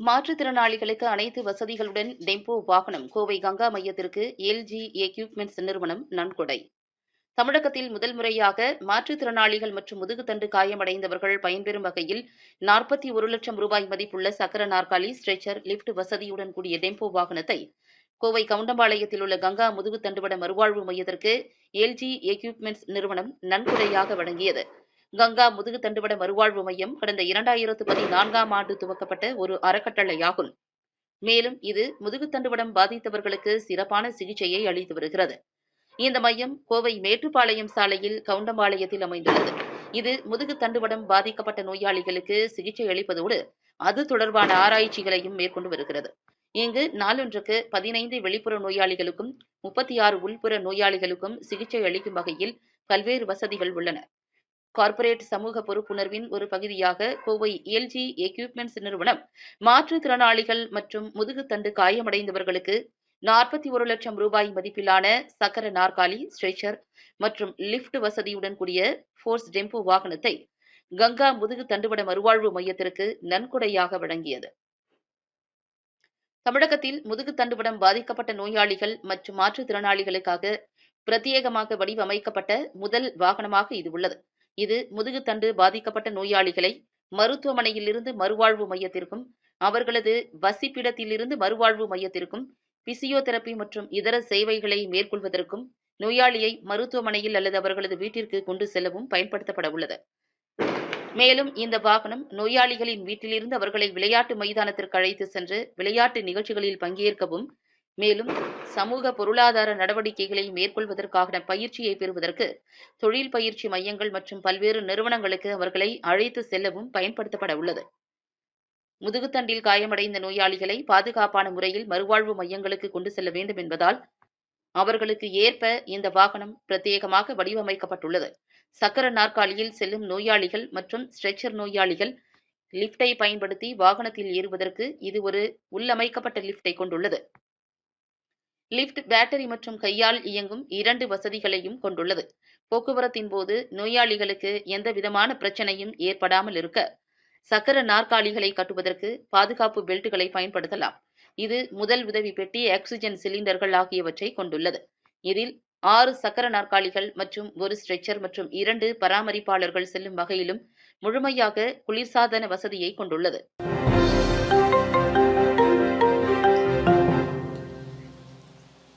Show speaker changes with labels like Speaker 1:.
Speaker 1: மாற்றுத்திறனாளிகளுக்கு அனைத்து வசதிகளுடன் டெம்போ வாகனம் கோவை கங்கா மையத்திற்கு எல்ஜி எக்யூப்மெண்ட்ஸ் நிறுவனம் நன்கொடை. தமிழகத்தில் முதல் முறையாக மாற்றுத்திறனாளிகள் மற்றும் முதுகுத்தண்டு காயமடைந்தவர்கள் பயன்பெறும் வகையில் நாற்பத்தி ஒரு லட்சம் ரூபாய் மதிப்புள்ள சக்கர நாற்காலி ஸ்ட்ரெச்சர் லிப்ட் வசதியுடன் கூடிய டெம்போ வாகனத்தை கோவை கவுண்டம்பாளையத்தில் உள்ள கங்கா முதுகுத்தண்டுவட மறுவாழ்வு மையத்திற்கு எல்ஜி எக்யூப்மெண்ட்ஸ் நிறுவனம் நன்கொடையாக வழங்கியது. கங்கா முதுகு தண்டுவட மறுவாழ்வு மையம் கடந்த இரண்டாயிரத்து பதினான்காம் ஆண்டு துவக்கப்பட்ட ஒரு அறக்கட்டளையாகும். மேலும் இது முதுகு தண்டுவடம் பாதித்தவர்களுக்கு சிறப்பான சிகிச்சையை அளித்து வருகிறது. இந்த மையம் கோவை மேட்டுப்பாளையம் சாலையில் கவுண்டம்பாளையத்தில் அமைந்துள்ளது. இது முதுகு தண்டுவடம் பாதிக்கப்பட்ட நோயாளிகளுக்கு சிகிச்சை அளிப்பதோடு அது தொடர்பான ஆராய்ச்சிகளையும் மேற்கொண்டு வருகிறது. இங்கு நாளொன்றுக்கு பதினைந்து வெளிப்புற நோயாளிகளுக்கும் முப்பத்தி ஆறு உள்புற நோயாளிகளுக்கும் சிகிச்சை அளிக்கும் வகையில் பல்வேறு வசதிகள் உள்ளன. கார்ப்பரேட் சமூக பொறுப்புணர்வின் ஒரு பகுதியாக கோவை எல்ஜி எக்யூப்மெண்ட்ஸ் நிறுவனம் மாற்றுத்திறனாளிகள் மற்றும் முதுகுத்தண்டு காயமடைந்தவர்களுக்கு நாற்பத்தி ஒரு லட்சம் ரூபாய் மதிப்பிலான சக்கர நாற்காலி ஸ்ட்ரெச்சர் மற்றும் லிஃப்ட் வசதியுடன் கூடிய ஃபோர்ஸ் டெம்போ வாகனத்தை கங்கா முதுகு தண்டுவட மறுவாழ்வு மையத்திற்கு நன்கொடையாக வழங்கியது. தமிழகத்தில் முதுகு தண்டுவடம் பாதிக்கப்பட்ட நோயாளிகள் மற்றும் மாற்றுத்திறனாளிகளுக்காக பிரத்யேகமாக வடிவமைக்கப்பட்ட முதல் வாகனமாக இது உள்ளது. இது முதுகுத்தண்டு பாதிக்கப்பட்ட நோயாளிகளை மருத்துவமனையிலிருந்து மறுவாழ்வு மையத்திற்கும் அவர்களது வசிப்பிடத்திலிருந்து மறுவாழ்வு மையத்திற்கும் பிசியோதெரபி மற்றும் இதர சேவைகளை மேற்கொள்வதற்கும் நோயாளியை மருத்துவமனையில் அல்லது அவர்களது வீட்டிற்கு கொண்டு செல்லவும் பயன்படுத்தப்பட உள்ளது. மேலும் இந்த வாகனம் நோயாளிகளின் வீட்டிலிருந்து அவர்களை விளையாட்டு மைதானத்திற்கு அழைத்து சென்று விளையாட்டு நிகழ்ச்சிகளில் பங்கேற்கவும் மேலும் சமூக பொருளாதார நடவடிக்கைகளை மேற்கொள்வதற்கான பயிற்சியை பெறுவதற்கு தொழில் பயிற்சி மையங்கள் மற்றும் பல்வேறு நிறுவனங்களுக்கு அவர்களை அழைத்து செல்லவும் பயன்படுத்தப்பட உள்ளது. முதுகுத்தண்டில் காயமடைந்த நோயாளிகளை பாதுகாப்பான முறையில் மறுவாழ்வு மையங்களுக்கு கொண்டு செல்ல வேண்டும் என்பதால் அவர்களுக்கு ஏற்ப இந்த வாகனம் பிரத்யேகமாக வடிவமைக்கப்பட்டுள்ளது. சக்கர நாற்காலியில் செல்லும் நோயாளிகள் மற்றும் ஸ்ட்ரெச்சர் நோயாளிகள் லிப்டை பயன்படுத்தி வாகனத்தில் ஏறுவதற்கு இது ஒரு உள்ளமைக்கப்பட்ட லிப்டை கொண்டுள்ளது. லிப்ட் பேட்டரி மற்றும் கையால் இயங்கும் இரண்டு வசதிகளையும் கொண்டுள்ளது. போக்குவரத்தின் போது நோயாளிகளுக்கு எந்த விதமான பிரச்சனையும் ஏற்படாமல் இருக்க சக்கர நாற்காலிகளை கட்டுவதற்கு பாதுகாப்பு பெல்ட்டுகளை பயன்படுத்தலாம். இது முதல் உதவி பெட்டி ஆக்சிஜன் சிலிண்டர்கள் ஆகியவற்றை கொண்டுள்ளது. இதில் ஆறு சக்கர நாற்காலிகள் மற்றும் ஒரு ஸ்ட்ரெச்சர் மற்றும் இரண்டு பராமரிப்பாளர்கள் செல்லும் வகையிலும் முழுமையாக குளிர்சாதன வசதியை கொண்டுள்ளது.